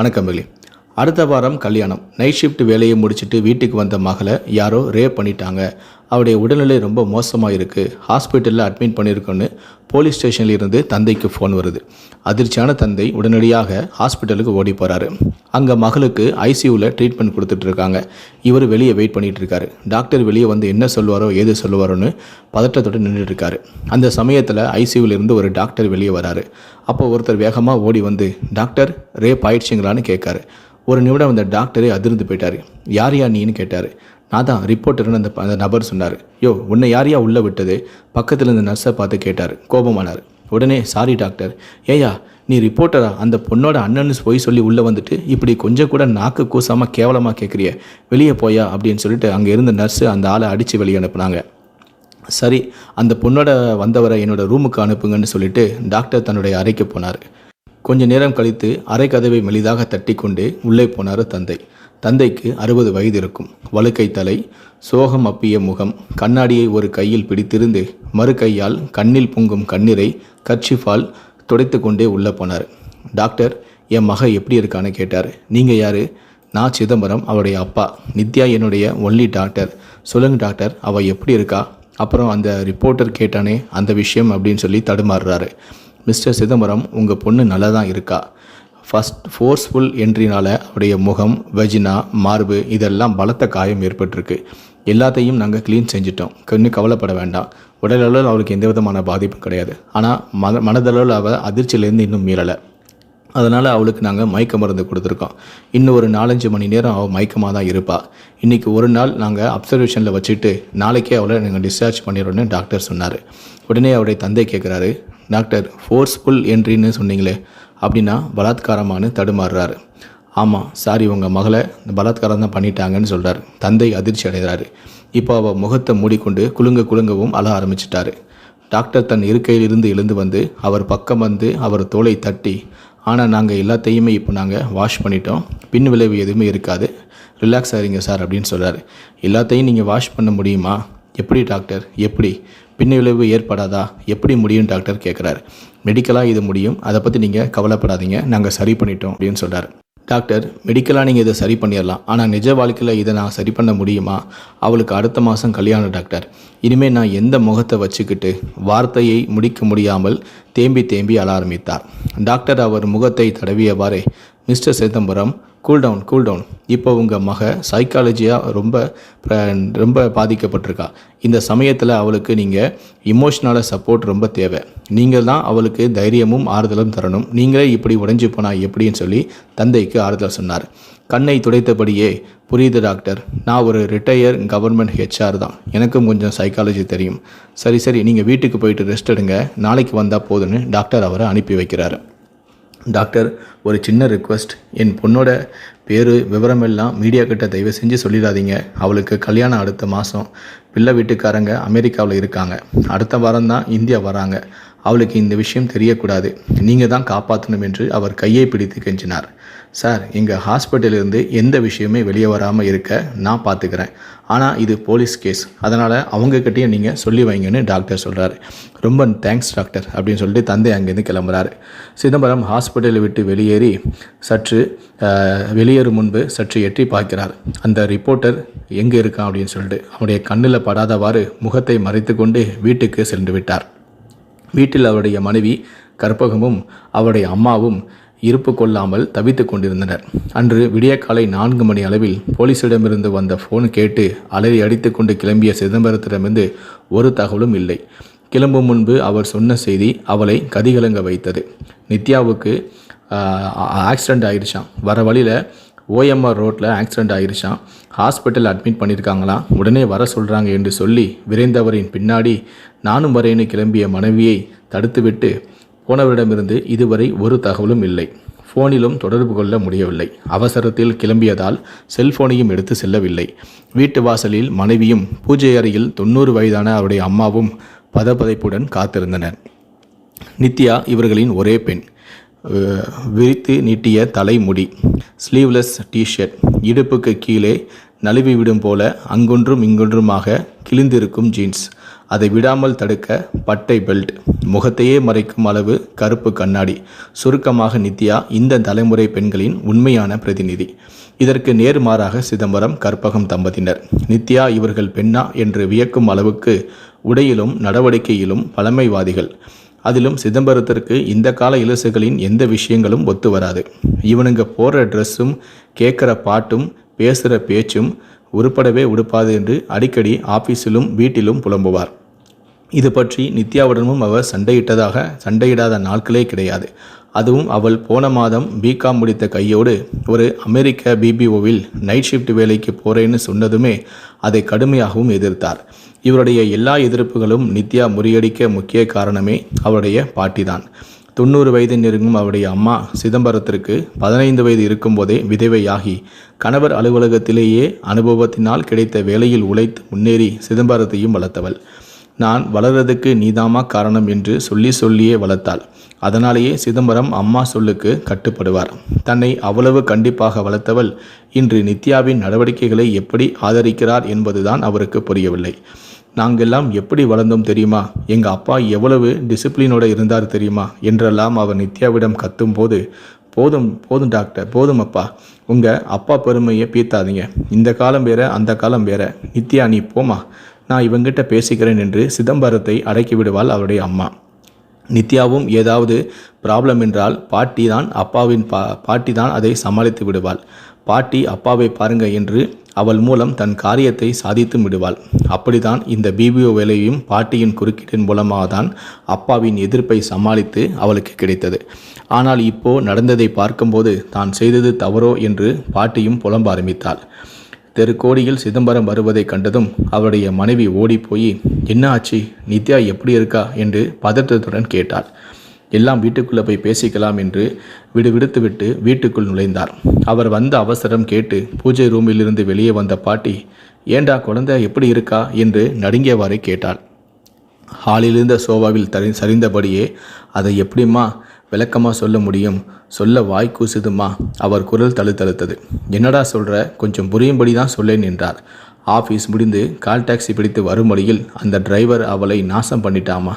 வணக்கம் வெளி அடுத்த வாரம் கல்யாணம். நைட் ஷிஃப்ட் வேலையை முடிச்சுட்டு வீட்டுக்கு வந்த மகளை யாரோ ரேப் பண்ணிட்டாங்க. அவருடைய உடல்நிலை ரொம்ப மோசமாக இருக்குது ஹாஸ்பிட்டலில் அட்மிட் பண்ணியிருக்கோன்னு போலீஸ் ஸ்டேஷனில் இருந்து தந்தைக்கு ஃபோன் வருது. அதிர்ச்சியான தந்தை உடனடியாக ஹாஸ்பிட்டலுக்கு ஓடி போகிறாரு அங்கே மகளுக்கு ஐசியூவில் ட்ரீட்மெண்ட் கொடுத்துட்ருக்காங்க இவர் வெளியே வெயிட் பண்ணிகிட்டு இருக்காரு. டாக்டர் வெளியே வந்து என்ன சொல்லுவாரோ ஏது சொல்லுவாரோன்னு பதட்டத்தோடு நின்றுட்டு இருக்காரு. அந்த சமயத்தில் ஐசியூவிலிருந்து ஒரு டாக்டர் வெளியே வராரு. அப்போ ஒருத்தர் வேகமாக ஓடி வந்து டாக்டர் ரேப் ஆயிடுச்சுங்களான்னு கேட்காரு. ஒரு நிமிடம் அந்த டாக்டரே அதிர்ந்து போயிட்டார். யார் யா நீன்னு கேட்டார். நான் தான் ரிப்போர்ட்டர்னு அந்த அந்த நபர் சொன்னார். யோ உன்னை யாரையா உள்ளே விட்டது? பக்கத்தில் இருந்த நர்ஸை பார்த்து கேட்டார். கோபமானார். உடனே சாரி டாக்டர். ஏயா நீ ரிப்போர்ட்டரா? அந்த பொண்ணோட அண்ணன்னு போய் சொல்லி உள்ளே வந்துட்டு இப்படி கொஞ்சம் கூட நாக்கு கூசாமல் கேவலமாக கேட்குறிய வெளியே போயா? அப்படின்னு சொல்லிட்டு அங்கே இருந்த நர்ஸு அந்த ஆளை அடித்து வெளியே அனுப்புனாங்க. சரி அந்த பொண்ணோட வந்தவரை என்னோடய ரூமுக்கு அனுப்புங்கன்னு சொல்லிட்டு டாக்டர் தன்னுடைய அறைக்கு போனார். கொஞ்ச நேரம் கழித்து அரை கதவை மெலிதாக தட்டி கொண்டு உள்ளே போனார் தந்தை. தந்தைக்கு அறுபது வயது இருக்கும். வழுக்கை தலை சோகம் அப்பிய முகம் கண்ணாடியை ஒரு கையில் பிடித்திருந்து மறு கையால் கண்ணில் பொங்கும் கண்ணீரை கர்ச்சிஃபால் துடைத்து கொண்டே உள்ளே போனார். டாக்டர் என் மக எப்படி இருக்கான்னு கேட்டார். நீங்கள் யார்? நான் சிதம்பரம் அவருடைய அப்பா. நித்யா என்னுடைய ஒன்லி டாக்டர். சொல்லுங்க டாக்டர் அவள் எப்படி இருக்கா? அப்புறம் அந்த ரிப்போர்ட்டர் கேட்டானே அந்த விஷயம் அப்படின்னு சொல்லி தடுமாறுறாரு. மிஸ்டர் சிதம்பரம் உங்கள் பொண்ணு நல்லா தான் இருக்கா? ஃபஸ்ட் ஃபோர்ஸ்ஃபுல் என்ட்ரினால் அவருடைய முகம் வெஜினா மார்பு இதெல்லாம் பலத்த காயம் ஏற்பட்டிருக்கு. எல்லாத்தையும் நாங்கள் க்ளீன் செஞ்சிட்டோம். இன்னும் கவலைப்பட வேண்டாம். உடலளவில் அவளுக்கு எந்த விதமான பாதிப்பும் கிடையாது. ஆனால் மன மனதளவில் அவள் அதிர்ச்சியிலேருந்து இன்னும் மீறலை. அதனால் அவளுக்கு நாங்கள் மயக்க மருந்து கொடுத்துருக்கோம். இன்னும் ஒரு நாலஞ்சு மணி நேரம் அவள் மயக்கமாக தான் இருப்பாள் இன்றைக்கி ஒரு நாள் நாங்கள் அப்சர்வேஷனில் வச்சுட்டு நாளைக்கே அவளை நாங்கள் டிஸ்சார்ஜ் பண்ணிடுறோன்னு டாக்டர் சொன்னார். உடனே அவருடைய தந்தை கேட்குறாரு டாக்டர் ஃபோர்ஸ்ஃபுல் என்ட்ரின்னு சொன்னீங்களே அப்படின்னா பலாத்காரமானு தடுமாறுறாரு. ஆமாம் சாரி உங்கள் மகளை இந்த பலாத்காரம் தான் பண்ணிட்டாங்கன்னு சொல்கிறார் தந்தை அதிர்ச்சி அடைகிறாரு. இப்போ அவள் முகத்தை மூடிக்கொண்டு குலுங்க குலுங்கவும் அழ ஆரம்பிச்சிட்டாரு. டாக்டர் தன் இருக்கையிலிருந்து எழுந்து வந்து அவர் பக்கம் வந்து அவர் தோலை தட்டி ஆனால் நாங்கள் எல்லாத்தையுமே இப்போ நாங்கள் வாஷ் பண்ணிட்டோம். பின் விளைவு எதுவுமே இருக்காது. ரிலாக்ஸ் ஆகிறீங்க சார் அப்படின்னு சொல்கிறார் எல்லாத்தையும் நீங்கள் வாஷ் பண்ண முடியுமா? எப்படி டாக்டர்? எப்படி? பின் விளைவு ஏற்படாதா? எப்படி முடியும் டாக்டர் கேட்குறாரு மெடிக்கலாக இது முடியும். அதை பற்றி நீங்கள் கவலைப்படாதீங்க. நாங்கள் சரி பண்ணிட்டோம் அப்படின்னு சொல்கிறார் டாக்டர் மெடிக்கலாக நீங்கள் இதை சரி பண்ணிடலாம் ஆனால் நிஜ வாழ்க்கையில் இதை நான் சரி பண்ண முடியுமா? அவளுக்கு அடுத்த மாதம் கல்யாணம் டாக்டர். இனிமேல் நான் எந்த முகத்தை வச்சுக்கிட்டு வார்த்தையை முடிக்க முடியாமல் தேம்பி தேம்பி அல ஆரம்பித்தார். டாக்டர் அவர் முகத்தை தடவியவாறே mister Chidambaram cool down cool down இப்போ உங்கள் மக சைக்காலஜியாக ரொம்ப ரொம்ப பாதிக்கப்பட்டிருக்கா. இந்த சமயத்தில் அவளுக்கு நீங்கள் இமோஷ்னலாக சப்போர்ட் ரொம்ப தேவை. நீங்கள் தான் அவளுக்கு தைரியமும் ஆறுதலும் தரணும். நீங்களே இப்படி உடைஞ்சு போனால் எப்படின்னு சொல்லி தந்தைக்கு ஆறுதல் சொன்னார். கண்ணை துடைத்தபடியே புரியுது டாக்டர் நான் ஒரு ரிட்டையர் கவர்மெண்ட் ஹெச்ஆர் தான். எனக்கும் கொஞ்சம் சைக்காலஜி தெரியும். சரி சரி நீங்கள் வீட்டுக்கு போயிட்டு ரெஸ்ட் எடுங்க. நாளைக்கு வந்தால் போதுன்னு டாக்டர் அவரை அனுப்பி வைக்கிறாரு. டாக்டர் ஒரு சின்ன ரிக்வெஸ்ட் என் பொண்ணோட பேர் விவரமெல்லாம் மீடியா கிட்ட தயவு செஞ்சு சொல்லிடாதீங்க. அவளுக்கு கல்யாணம் அடுத்த மாதம் பிள்ளை வீட்டுக்காரங்க அமெரிக்காவில் இருக்காங்க. அடுத்த வாரம் தான் இந்தியா வராங்க. அவளுக்கு இந்த விஷயம் தெரியக்கூடாது. நீங்கள் தான் காப்பாற்றணும் என்று அவர் கையை பிடித்து கெஞ்சினார். சார் எங்கள் ஹாஸ்பிட்டலிருந்து எந்த விஷயமே வெளியே வராமல் இருக்க நான் பார்த்துக்கிறேன் ஆனால் இது போலீஸ் கேஸ். அதனால் அவங்கக்கிட்டேயும் நீங்கள் சொல்லி வைங்கன்னு டாக்டர் சொல்கிறாரு ரொம்ப தேங்க்ஸ் டாக்டர் அப்படின்னு சொல்லிட்டு தந்தை அங்கேருந்து கிளம்புறாரு. சிதம்பரம் ஹாஸ்பிட்டலை விட்டு வெளியேறி சற்று வெளியேறும் முன்பு சற்று எட்டி பார்க்கிறார். அந்த ரிப்போர்ட்டர் எங்கே இருக்கான் அப்படின்னு சொல்லிட்டு அவனுடைய கண்ணில் படாதவாறு முகத்தை மறைத்து கொண்டு வீட்டுக்கு சென்று விட்டார். வீட்டில் அவருடைய மனைவி கற்பகமும் அவருடைய அம்மாவும் இருப்பு கொள்ளாமல் தவித்துக் கொண்டிருந்தனர். அன்று விடியற்காலை நான்கு மணி அளவில் போலீசிடமிருந்து வந்த ஃபோன் கேட்டு அலறி அடித்துக்கொண்டு கிளம்பிய சிதம்பரத்திடமிருந்து ஒரு தகவலும் இல்லை. கிளம்பும் முன்பு அவர் சொன்ன செய்தி அவளை கதிகலங்க வைத்தது. நித்யாவுக்கு ஆக்சிடெண்ட் ஆயிடுச்சான் வர வழியில் ஓஎம்ஆர் ரோட்டில் ஆக்சிடெண்ட் ஆயிடுச்சான் ஹாஸ்பிட்டல் அட்மிட் பண்ணியிருக்காங்களாம் உடனே வர சொல்கிறாங்க என்று சொல்லி விரைந்தவரின் பின்னாடி நானும் வரேன்னு கிளம்பிய மனைவியை தடுத்துவிட்டு போனவரிடமிருந்து இதுவரை ஒரு தகவலும் இல்லை. ஃபோனிலும் தொடர்பு கொள்ள முடியவில்லை. அவசரத்தில் கிளம்பியதால் செல்போனையும் எடுத்து செல்லவில்லை. வீட்டு வாசலில் மனைவியும் பூஜை அறையில் தொண்ணூறு வயதான அவருடைய அம்மாவும் பதபதைப்புடன் காத்திருந்தனர். நித்யா இவர்களின் ஒரே பெண். விரித்து நீட்டிய தலைமுடி ஸ்லீவ்லெஸ் டிஷர்ட் இடுப்புக்கு கீழே நழுவி விடும் போல அங்கொன்றும் இங்கொன்றுமாக கிழிந்திருக்கும் ஜீன்ஸ் அதை விடாமல் தடுக்க பட்டை பெல்ட் முகத்தையே மறைக்கும் அளவு கருப்பு கண்ணாடி. சுருக்கமாக நித்யா இந்த தலைமுறை பெண்களின் உண்மையான பிரதிநிதி. இதற்கு நேர்மாறாக சிதம்பரம் கற்பகம் தம்பதியினர். நித்யா இவர்கள் பெண்ணா என்று வியக்கும் அளவுக்கு உடையிலும் நடவடிக்கையிலும் பழமைவாதிகள். அதிலும் சிதம்பரத்திற்கு இந்த கால இலசுகளின் எந்த விஷயங்களும் ஒத்து வராது. இவனுங்க போடுற ட்ரெஸ்ஸும் கேட்குற பாட்டும் பேசுகிற பேச்சும் உருப்படவே உடுப்பாது என்று அடிக்கடி ஆஃபீஸிலும் வீட்டிலும் புலம்புவார். இது பற்றி நித்யாவுடனும் அவர் சண்டையிட்டதாக சண்டையிடாத நாட்களே கிடையாது. அதுவும் அவள் போன மாதம் பிகாம் முடித்த கையோடு ஒரு அமெரிக்க பிபிஓவில் நைட் ஷிஃப்ட் வேலைக்கு போறேன்னு சொன்னதுமே அதை கடுமையாகவும் எதிர்த்தார். இவருடைய எல்லா எதிர்ப்புகளும் நித்யா முறியடிக்க முக்கிய காரணமே அவருடைய பாட்டிதான். தொண்ணூறு வயது நெருங்கும் அவருடைய அம்மா சிதம்பரத்திற்கு பதினைந்து வயது இருக்கும்போதே விதவையாகி கணவர் அலுவலகத்திலேயே அனுபவத்தினால் கிடைத்த வேலையில் உழைத்து முன்னேறி சிதம்பரத்தையும் வளர்த்தவள். நான் வளர்றதுக்கு நீதாமா காரணம் என்று சொல்லி சொல்லியே வளர்த்தாள். அதனாலேயே சிதம்பரம் அம்மா சொல்லுக்கு கட்டுப்படுவார். தன்னை அவ்வளவு கண்டிப்பாக வளர்த்தவள் இன்று நித்யாவின் நடவடிக்கைகளை எப்படி ஆதரிக்கிறார் என்பதுதான் அவருக்கு புரியவில்லை. நாங்கெல்லாம் எப்படி வளர்ந்தோம் தெரியுமா? எங்கள் அப்பா எவ்வளவு டிசிப்ளினோட இருந்தார் தெரியுமா? என்றெல்லாம் அவர் நித்யாவிடம் கத்தும்போது போதும் போதும் டாக்டர் போதும் அப்பா. உங்கள் அப்பா பெருமையை பீத்தாதீங்க. இந்த காலம் வேற அந்த காலம் வேற. நித்யா நீ போமா நான் இவங்கிட்ட பேசிக்கிறேன் என்று சிதம்பரத்தை அடக்கி விடுவாள் அவருடைய அம்மா. நித்யாவும் ஏதாவது ப்ராப்ளம் என்றால் பாட்டி தான் அப்பாவின் பா பாட்டி தான் அதை சமாளித்து விடுவாள். பாட்டி அப்பாவை பாருங்க என்று அவள் மூலம் தன் காரியத்தை சாதித்து விடுவாள். அப்படிதான் இந்த பிபிஓ வேலையும் பாட்டியின் குறுக்கீட்டின் மூலமாக தான் அப்பாவின் எதிர்ப்பை சமாளித்து அவளுக்கு கிடைத்தது. ஆனால் இப்போ நடந்ததை பார்க்கும்போது தான் செய்தது தவறோ என்று பாட்டியும் புலம்ப ஆரம்பித்தாள். தெருக்கோடியில் சிதம்பரம் வருவதை கண்டதும் அவருடைய மனைவி ஓடிப்போய் என்ன ஆச்சு? நித்யா எப்படி இருக்கா? என்று பதற்றத்துடன் கேட்டாள். எல்லாம் வீட்டுக்குள்ளே போய் பேசிக்கலாம் என்று விடுவிடுத்துவிட்டு வீட்டுக்குள் நுழைந்தார். அவர் வந்த அவசரம் கேட்டு பூஜை ரூமிலிருந்து வெளியே வந்த பாட்டி ஏண்டா குழந்தை எப்படி இருக்கா? என்று நடுங்கியவாறே கேட்டாள். ஹாலிலிருந்த சோபாவில் தரி சரிந்தபடியே அதை எப்படிம்மா விளக்கமாக சொல்ல முடியும். சொல்ல வாய் கூசுதுமா அவர் குரல் தழுத்தழுத்தது என்னடா சொல்கிற கொஞ்சம் புரியும்படி தான் சொல்லேன் என்றார். ஆஃபீஸ் முடிந்து கால் டாக்ஸி பிடித்து வரும் வழியில் அந்த டிரைவர் அவளை நாசம் பண்ணிட்டாமா?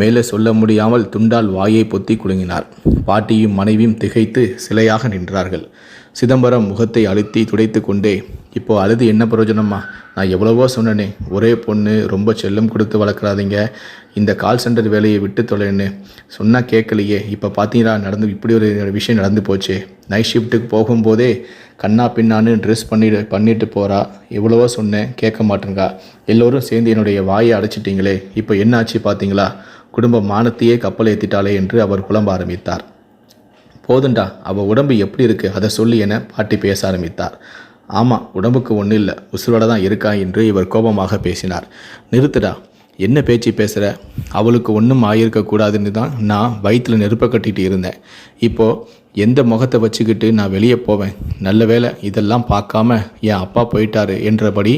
மேலே சொல்ல முடியாமல் துண்டால் வாயை பொத்தி குலுங்கினார். பாட்டியும் மனைவியும் திகைத்து சிலையாக நின்றார்கள். சிதம்பரம் முகத்தை அழுத்தி துடைத்து கொண்டே இப்போ அழுது என்ன பிரயோஜனம்மா? நான் எவ்வளவோ சொன்னனே. ஒரே பொண்ணு ரொம்ப செல்லம் கொடுத்து வளர்க்குறாதீங்க. இந்த கால் சென்டர் வேலையை விட்டு தொலைன்னு சொன்னால் கேட்கலையே. இப்போ பார்த்தீங்களா நடந்து இப்படி ஒரு விஷயம் நடந்து போச்சு. நைட் ஷிஃப்ட்டுக்கு போகும்போதே கண்ணா பின்னான்னு ட்ரெஸ் பண்ணிட்டு பண்ணிட்டு போகிறா எவ்வளவோ சொன்னேன் கேட்க மாட்டேங்கா எல்லோரும் சேர்ந்து என்னுடைய வாயை அடைச்சிட்டிங்களே. இப்போ என்ன ஆச்சு பார்த்தீங்களா குடும்ப மானத்தையே கப்பல் ஏற்றிட்டாளே என்று அவர் புலம்ப ஆரம்பித்தார். போதுண்டா அவள் உடம்பு எப்படி இருக்கு? அதை சொல்லி என பாட்டி பேச ஆரம்பித்தார். ஆமாம் உடம்புக்கு ஒன்றும் இல்லை. உசுரோட தான் இருக்கா என்று இவர் கோபமாக பேசினார். நிறுத்துடா என்ன பேச்சு பேசுகிற அவளுக்கு ஒன்றும் ஆகியிருக்கக்கூடாதுன்னு தான் நான் வயிற்றில் நெருப்பை கட்டிகிட்டு இருந்தேன். இப்போது எந்த முகத்தை வச்சுக்கிட்டு நான் வெளியே போவேன்? நல்ல வேளை இதெல்லாம் பார்க்காம என் அப்பா போயிட்டாரு என்றபடி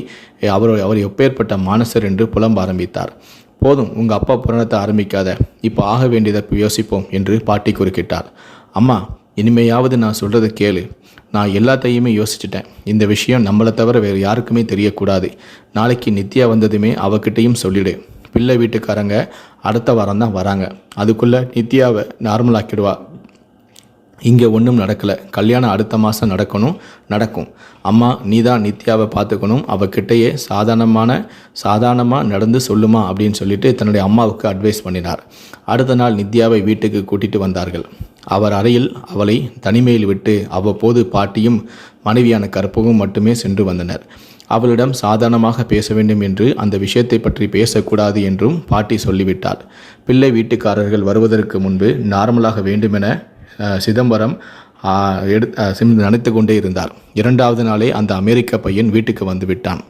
அவர் அவர் எப்பேற்பட்ட மானசர் என்று புலம்ப ஆரம்பித்தார். போதும் உங்கள் அப்பா புராணத்தை ஆரம்பிக்காத. இப்போ ஆக வேண்டியதை யோசிப்போம் என்று பாட்டி குறுக்கிட்டார். அம்மா இனிமையாவது நான் சொல்கிறத கேளு. நான் எல்லாத்தையுமே யோசிச்சுட்டேன். இந்த விஷயம் நம்மளை தவிர வேறு யாருக்குமே தெரியக்கூடாது. நாளைக்கு நித்யா வந்ததுமே அவகிட்டையும் சொல்லிடு. பிள்ளை வீட்டுக்காரங்க அடுத்த வாரம் தான் வராங்க. அதுக்குள்ளே நித்யாவை நார்மலாக்கிடுவா இங்கே ஒன்றும் நடக்கலை. கல்யாணம் அடுத்த மாதம் நடக்கணும் நடக்கும். அம்மா நீ தான் நித்யாவை பார்த்துக்கணும். அவகிட்டயே சாதாரணமான சாதாரணமாக நடந்து சொல்லுமா அப்படின்னு சொல்லிட்டு தன்னுடைய அம்மாவுக்கு அட்வைஸ் பண்ணினார். அடுத்த நாள் நித்யாவை வீட்டுக்கு கூட்டிட்டு வந்தார்கள். அவர் அறையில் அவளை தனிமையில் விட்டு அவ்வப்போது பாட்டியும் மனைவியான கற்பகம் மட்டுமே சென்று வந்தனர். அவளிடம் சாதாரணமாக பேச வேண்டும் என்று அந்த விஷயத்தை பற்றி பேசக்கூடாது என்றும் பாட்டி சொல்லிவிட்டார் பிள்ளை வீட்டுக்காரர்கள் வருவதற்கு முன்பு நார்மலாக வேண்டுமென சிதம்பரம் எடு நினைத்து கொண்டே இருந்தார். இரண்டாவது நாளே அந்த அமெரிக்க பையன் வீட்டுக்கு வந்துவிட்டான்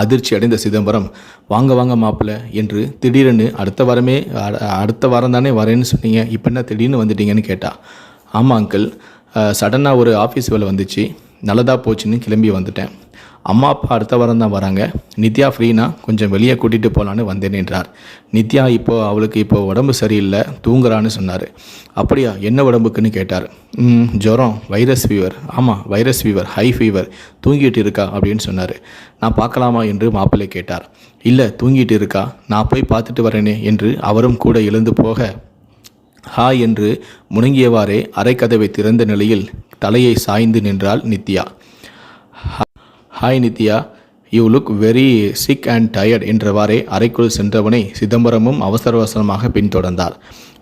அதிர்ச்சி அடைந்த சிதம்பரம் வாங்க வாங்க மாப்பிள்ள என்று திடீரென்னு அடுத்த வாரமே அடுத்த வாரம் தானே வரேன்னு சொன்னீங்க இப்போ என்ன திடீர்னு வந்துட்டீங்கன்னு கேட்டா? ஆமாம் அங்கிள் சடனாக ஒரு ஆஃபீஸ் வேலை வந்துச்சு. நல்லதாக போச்சுன்னு கிளம்பி வந்துட்டேன். அம்மா அப்பா அடுத்த வாரம் தான் வராங்க. நித்யா ஃப்ரீனா? கொஞ்சம் வெளியே கூட்டிகிட்டு போகலான்னு வந்தேன் என்றார். நித்யா இப்போது அவளுக்கு இப்போ உடம்பு சரியில்லை தூங்குறான்னு சொன்னார். அப்படியா என்ன உடம்புக்குன்னு கேட்டார். ஜுரம் வைரஸ் ஃபீவர் ஆமாம் வைரஸ் ஃபீவர் ஹை ஃபீவர் தூங்கிட்டு இருக்கா அப்படின்னு சொன்னார். நான் பார்க்கலாமா என்று மாப்பிள்ளை கேட்டார். இல்லை தூங்கிட்டு இருக்கா? நான் போய் பார்த்துட்டு வரேனே என்று அவரும் கூட எழுந்து போக ஹா என்று முணங்கியவாறே அரைக்கதவை திறந்த நிலையில் தலையை சாய்ந்து நின்றாள் Nithya. Hi Nithya you look very sick and tired என்றவாறே அறைக்குள் சென்றவனை சிதம்பரமும் அவசர அவசரமாக பின்தொடர்ந்தார்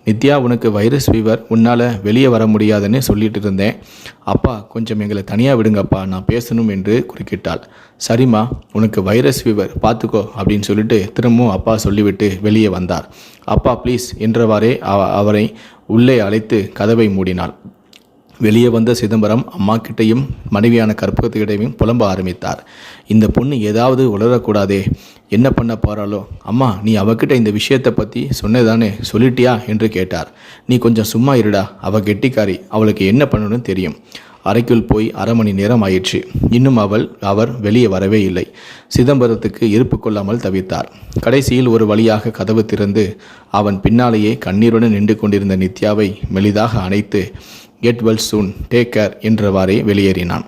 நித்யா உனக்கு வைரஸ் ஃபீவர் உன்னால் வெளியே வர முடியாதுன்னு சொல்லிட்டு இருந்தேன். அப்பா கொஞ்சம் எங்களை தனியாக விடுங்கப்பா. நான் பேசணும் என்று குறுக்கிட்டாள். சரிம்மா உனக்கு வைரஸ் ஃபீவர் பார்த்துக்கோ அப்படின்னு சொல்லிட்டு திரும்பவும் அப்பா சொல்லிவிட்டு வெளியே வந்தார். அப்பா ப்ளீஸ் என்றவாறே அவ- அவரை உள்ளே அழைத்து கதவை மூடினாள். வெளியே வந்த சிதம்பரம் அம்மா கிட்டையும் மனைவியான கற்பகத்துக்கிட்டையும் புலம்ப ஆரம்பித்தார். இந்த பொண்ணு ஏதாவது உளரக்கூடாதே என்ன பண்ண போகிறாளோ அம்மா நீ அவகிட்ட இந்த விஷயத்தை பற்றி சொன்னதானே? சொல்லிட்டியா? என்று கேட்டார். நீ கொஞ்சம் சும்மா இருடா. அவ கெட்டிக்காரி. அவளுக்கு என்ன பண்ணணும்னு தெரியும். அறைக்குள் போய் அரை மணி நேரம் ஆயிற்று. இன்னும் அவள் அவர் வெளியே வரவே இல்லை. சிதம்பரத்துக்கு இருப்பு கொள்ளாமல் தவித்தார். கடைசியில் ஒரு வழியாக கதவு திறந்து அவன் பின்னாலேயே கண்ணீருடன் நின்று கொண்டிருந்த நித்யாவை மெலிதாக அணைத்து get well soon take care என்றவாறே வெளியேறினான்.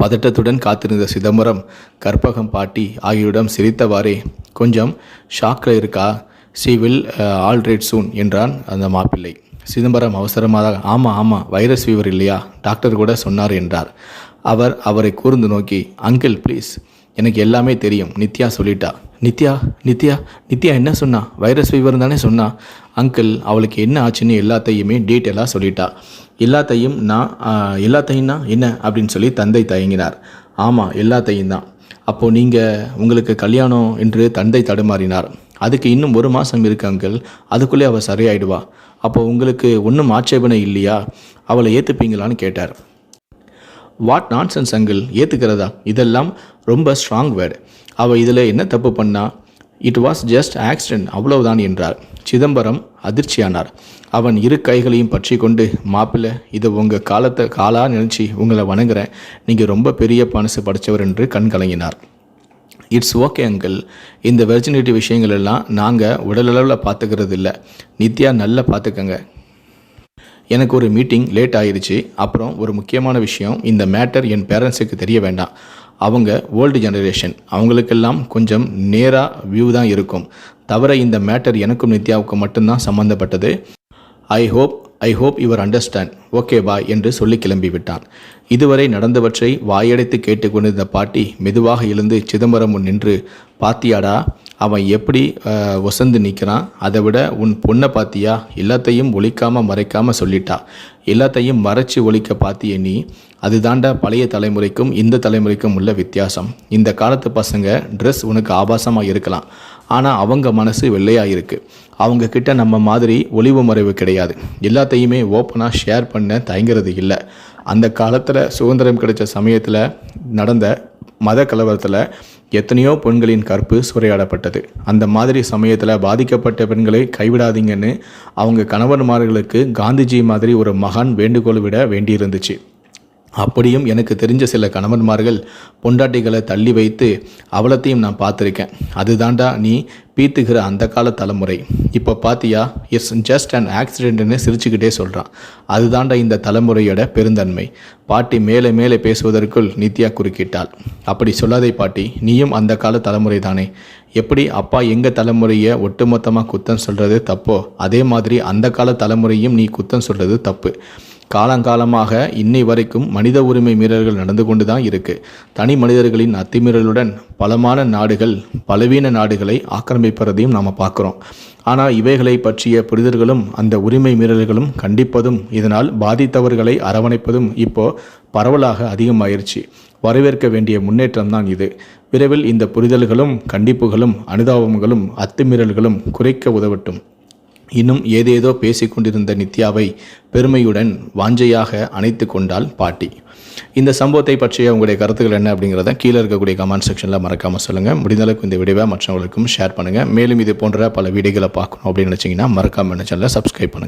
பதட்டத்துடன் காத்திருந்த சிதம்பரம் கற்பகம் பாட்டி ஆகியோரிடம் சிரித்தவாறே கொஞ்சம் ஷாக்கில் இருக்கா? சி வில் ஆல்ரைட் சூன் என்றான் அந்த மாப்பிள்ளை. சிதம்பரம் அவசரமாக ஆமாம் ஆமாம் வைரஸ் ஃபீவர் இல்லையா? டாக்டர் கூட சொன்னார் என்றார். அவர் அவரை கூர்ந்து நோக்கி அங்கிள் ப்ளீஸ் எனக்கு எல்லாமே தெரியும் நித்யா சொல்லிட்டா. நித்யா நித்யா நித்யா என்ன சொன்னா? வைரஸ் ஃபீவர் தானே சொன்னா? அங்கிள் அவளுக்கு என்ன ஆச்சுன்னு எல்லாத்தையுமே டீட்டெயிலாக சொல்லிட்டா. எல்லாத்தையும் நான் எல்லாத்தையும்னா என்ன அப்படின்னு சொல்லி தந்தை தயங்கினார். ஆமாம் எல்லாத்தையும் தான் அப்போது நீங்கள் உங்களுக்கு கல்யாணம் என்று தந்தை தடுமாறினார். அதுக்கு இன்னும் ஒரு மாதம் இருக்கு அங்கிள் அதுக்குள்ளே அவள் சரியாயிடுவா. அப்போ உங்களுக்கு ஒன்றும் ஆட்சேபனை இல்லையா? அவளை ஏற்றுப்பீங்களான்னு கேட்டார். What nonsense uncle? ஏற்றுக்கிறதா இதெல்லாம் ரொம்ப ஸ்ட்ராங் வேர்டு அவள் இதில் என்ன தப்பு பண்ணா? இட் வாஸ் ஜஸ்ட் ஆக்சிடென்ட் அவ்வளவுதான் என்றார் சிதம்பரம் அதிர்ச்சியானார். அவன் இரு கைகளையும் பற்றி கொண்டு மாப்பிள்ளை இதை உங்கள் காலத்தை காலாக நினச்சி உங்களை வணங்குறேன். நீங்கள் ரொம்ப பெரிய மனசு படைச்சவர் என்று கண் கலங்கினார். இட்ஸ் ஓகே அங்கிள் இந்த வெர்ஜினிட்டி விஷயங்கள் எல்லாம் நாங்கள் உடலளவில் பார்த்துக்கிறது இல்லை நித்யா நல்லா பார்த்துக்கங்க எனக்கு ஒரு மீட்டிங் லேட் ஆயிடுச்சு அப்புறம் ஒரு முக்கியமான விஷயம் இந்த மேட்டர் என் பேரண்ட்ஸுக்கு தெரிய வேண்டாம். அவங்க ஓல்டு ஜெனரேஷன் அவங்களுக்கெல்லாம் கொஞ்சம் நேராக வியூ தான் இருக்கும். தவிர இந்த மேட்டர் எனக்கும் நித்யாவுக்கும் மட்டும்தான் சம்மந்தப்பட்டது I hope I hope your understand okay பா என்று சொல்லி கிளம்பி விட்டான். இதுவரை நடந்தவற்றை வாயடைத்து கேட்டுக்கொண்டிருந்த பாட்டி மெதுவாக எழுந்து சிதம்பரம் முன் நின்று பாத்தியாடா அவன் எப்படி ஒசந்து நிற்கிறான் அதை விட உன் பொண்ணை பார்த்தியா எல்லாத்தையும் ஒழிக்காமல் மறைக்காமல் சொல்லிட்டா. எல்லாத்தையும் மறைச்சு ஒழிக்க பார்த்திய நீ? அதுதாண்டா பழைய தலைமுறைக்கும் இந்த தலைமுறைக்கும் உள்ள வித்தியாசம். இந்த காலத்து பசங்க ட்ரெஸ் உனக்கு ஆபாசமாக இருக்கலாம். ஆனால் அவங்க மனசு வெள்ளையாக இருக்குது அவங்க கிட்ட நம்ம மாதிரி ஒளிவு மறைவு கிடையாது. எல்லாத்தையுமே ஓப்பனாக ஷேர் பண்ண தயங்குறது இல்லை. அந்த காலத்தில் சுதந்திரம் கிடைச்ச சமயத்தில் நடந்த மத கலவரத்தில் எத்தனையோ பெண்களின் கற்பு சூறையாடப்பட்டது அந்த மாதிரி சமயத்தில் பாதிக்கப்பட்ட பெண்களை கைவிடாதீங்கன்னு அவங்க கணவன்மார்களுக்கு காந்திஜி மாதிரி ஒரு மகான் வேண்டுகோள் விட வேண்டியிருந்துச்சு. அப்படியும் எனக்கு தெரிஞ்ச சில கணவன்மார்கள் பொண்டாட்டிகளை தள்ளி வைத்து அவலத்தையும் நான் பார்த்துருக்கேன். அதுதாண்டா நீ பீத்துகிற அந்த கால தலைமுறை. இப்போ பாத்தியா இட்ஸ் ஜஸ்ட் அன் ஆக்சிடென்ட்னு சிரிச்சுக்கிட்டே சொல்கிறான் அதுதாண்டா இந்த தலைமுறையோட பெருந்தன்மை. பாட்டி மேலே மேலே பேசுவதற்குள் நித்யா குறுக்கிட்டாள். அப்படி சொல்லாதே பாட்டி நீயும் அந்த கால தலைமுறை தானே. எப்படி அப்பா எங்கள் தலைமுறையை ஒட்டுமொத்தமாக குத்தம் சொல்கிறது தப்போ? அதே மாதிரி அந்த கால தலைமுறையும் நீ குத்தம் சொல்கிறது தப்பு. காலங்காலமாக இன்னை வரைக்கும் மனித உரிமை மீறல்கள் நடந்து கொண்டு தான் இருக்குது தனி மனிதர்களின் அத்துமீறலுடன் பலமான நாடுகள் பலவீன நாடுகளை ஆக்கிரமிப்பதையும் நாம் பார்க்குறோம். ஆனால் இவைகளை பற்றிய புரிதல்களும் அந்த உரிமை மீறல்களும் கண்டிப்பதும் இதனால் பாதித்தவர்களை அரவணைப்பதும் இப்போ பரவலாக அதிகமாயிருச்சு. வரவேற்க வேண்டிய முன்னேற்றம் தான் இது. விரைவில் இந்த புரிதல்களும் கண்டிப்புகளும் அனுதாபங்களும் அத்துமீறல்களும் குறைக்க உதவட்டும். இன்னும் ஏதேதோ பேசிக்கொண்டிருந்த நித்யாவை பெருமையுடன் வாஞ்சையாக அணைத்து கொண்டாள் பாட்டி. இந்த சம்பவத்தை பற்றிய உங்களுடைய கருத்துக்கள் என்ன அப்படிங்கிறத கீழே இருக்கக்கூடிய கமெண்ட் செக்ஷனில் மறக்காமல் சொல்லுங்கள் முடிந்தளவுக்கு இந்த வீடியோவை மற்றவங்களுக்கும் ஷேர் பண்ணுங்கள் மேலும் இது போன்ற பல வீடியோகளை பார்க்கணும் அப்படின்னு நினச்சிங்கன்னா மறக்காமல் சேனலை சப்ஸ்கிரைப் பண்ணுங்கள்